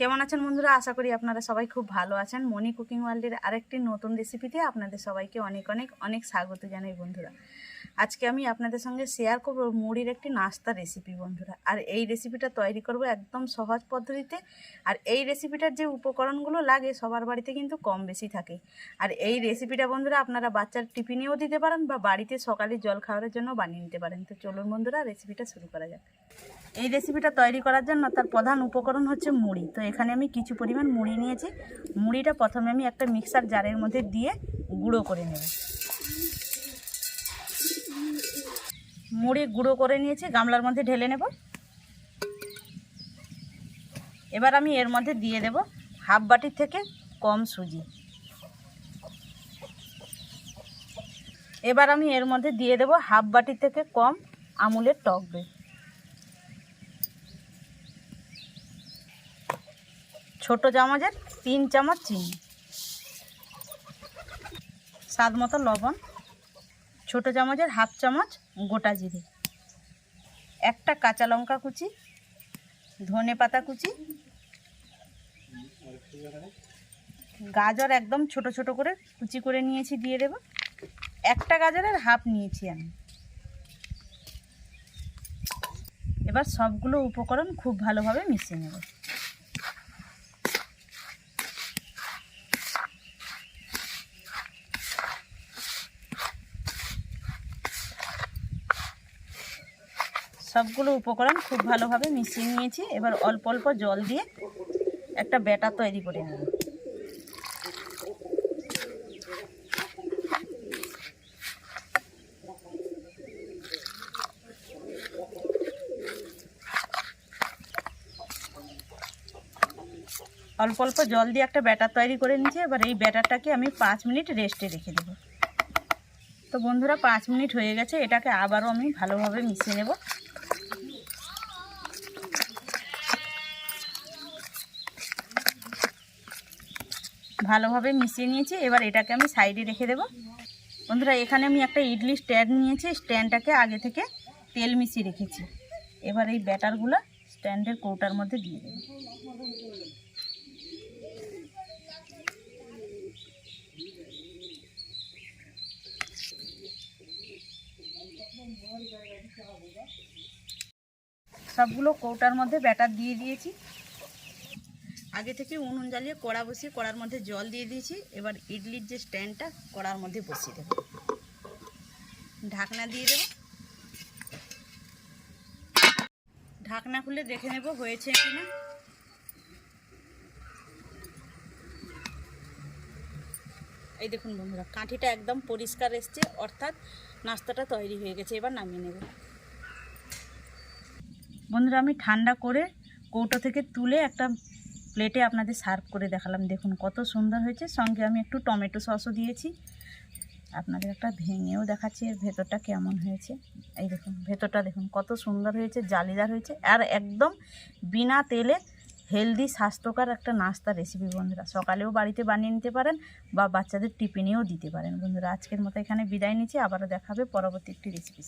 কেমন আছেন বন্ধুরা? আশা করি আপনারা সবাই খুব ভালো আছেন। মনি কুকিং ওয়ার্ল্ডের আরেকটি নতুন রেসিপিতে আপনাদের সবাইকে অনেক অনেক অনেক স্বাগত জানাই বন্ধুরা। আজকে আমি আপনাদের সঙ্গে শেয়ার করব মুড়ির একটি নাস্তা রেসিপি বন্ধুরা। আর এই রেসিপিটা তৈরি করব একদম সহজ পদ্ধতিতে। আর এই রেসিপিটার যে উপকরণগুলো লাগে সবার বাড়িতে কিন্তু কম বেশি থাকে। আর এই রেসিপিটা বন্ধুরা আপনারা বাচ্চার টিফিনেও দিতে পারেন বা বাড়িতে সকালে জল খাওয়ার জন্য বানিয়ে নিতে পারেন। তো চলুন বন্ধুরা রেসিপিটা শুরু করা যাক। এই রেসিপিটা তৈরি করার জন্য তার প্রধান উপকরণ হচ্ছে মুড়ি। তো এখানে আমি কিছু পরিমাণ মুড়ি নিয়েছি। মুড়িটা প্রথমে আমি একটা মিক্সার জারের মধ্যে দিয়ে গুঁড়ো করে নেব। মুড়ি গুঁড়ো করে নিয়েছি, গামলার মধ্যে ঢেলে নেব। এবার আমি এর মধ্যে দিয়ে দেব হাফ বাটির থেকে কম সুজি। এবার আমি এর মধ্যে দিয়ে দেব হাফ বাটি থেকে কম আমুলের টক দই। ছোট চামচের তিন চামচ চিনি। স্বাদ মতো লবণ। ছোট চামচের হাফ চামচ গোটা জিরে। একটা কাঁচা লঙ্কা কুচি। ধনে পাতা কুচি। গাজর একদম ছোট ছোট করে কুচি করে নিয়েছি, দিয়ে দেব। একটা গাজরের হাফ নিয়েছি আমি। এবার সবগুলো উপকরণ খুব ভালোভাবে মিশিয়ে নেব। সবগুলো উপকরণ খুব ভালোভাবে মিশিয়ে নিয়েছি। এবার অল্প অল্প জল দিয়ে একটা ব্যাটার তৈরি করে নেব অল্প অল্প জল দিয়ে একটা ব্যাটার তৈরি করে নিয়েছি। এবার এই ব্যাটারটাকে আমি পাঁচ মিনিট রেস্টে রেখে দেবো। তো বন্ধুরা, পাঁচ মিনিট হয়ে গেছে। এটাকে আবারও আমি ভালোভাবে মিশিয়ে নেব। ভালোভাবে মিশিয়ে নিয়েছি। এবার এটাকে আমি সাইডে রেখে দেব। বন্ধুরা, এখানে আমি একটা ইডলি স্ট্যান্ড নিয়েছি। স্ট্যান্ডটাকে আগে থেকে তেল মিশিয়ে রেখেছি। এবার এই ব্যাটারগুলো স্ট্যান্ডের কৌটার মধ্যে দিয়ে দেবো। সবগুলো কৌটার মধ্যে ব্যাটার দিয়ে দিয়েছি। আগে থেকে উনুন জ্বালিয়ে কড়া বসিয়ে কড়ার মধ্যে জল দিয়ে দিয়েছি। এবার ইডলির যে স্ট্যান্ডটা, কড়ার মধ্যে বসিয়ে দেব। ঢাকনা দিয়ে দেব। ঢাকনা খুলে দেখে নেব হয়েছে কিনা এই দেখুন বন্ধুরা, কাঠিটা একদম পরিষ্কার এসছে, অর্থাৎ নাস্তাটা তৈরি হয়ে গেছে, এবার নামিয়ে নেব। বন্ধুরা, আমি ঠান্ডা করে কৌটো থেকে তুলে একটা প্লেটে আপনাদের সার্ভ করে দেখালাম। দেখুন কত সুন্দর হয়েছে। সঙ্গে আমি একটু টমেটো সসও দিয়েছি। আপনাদের একটা ভেঙেও দেখাচ্ছি এর ভেতরটা কেমন হয়েছে। এই দেখুন, ভেতরটা দেখুন কত সুন্দর হয়েছে, জালিদার হয়েছে। আর একদম বিনা তেলে হেলদি স্বাস্থ্যকর একটা নাস্তা রেসিপি বন্ধুরা। সকালেও বাড়িতে বানিয়ে নিতে পারেন বা বাচ্চাদের টিফিনেও দিতে পারেন বন্ধুরা। আজকের মতো এখানে বিদায় নিচ্ছি। আবারও দেখাবে পরবর্তী একটি রেসিপি